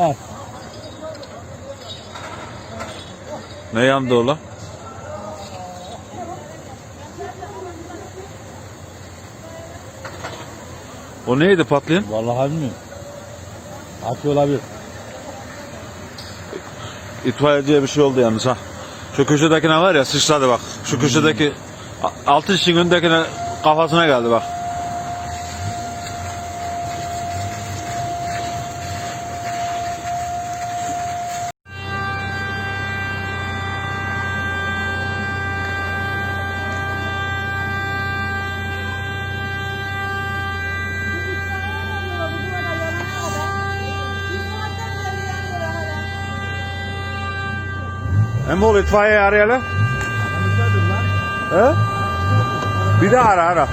Al. Ne yandı ola? O neydi patlayan? Vallahi bilmiyorum. Atıyor olabilir. İtfaiyeciye bir şey oldu yalnız ha. Şu köşedekine var ya sıçradı bak. Şu köşedeki a- altı işin önündekine kafasına geldi bak. Hem ol itfaiyeyi arayalım. He? Bir de ara ara.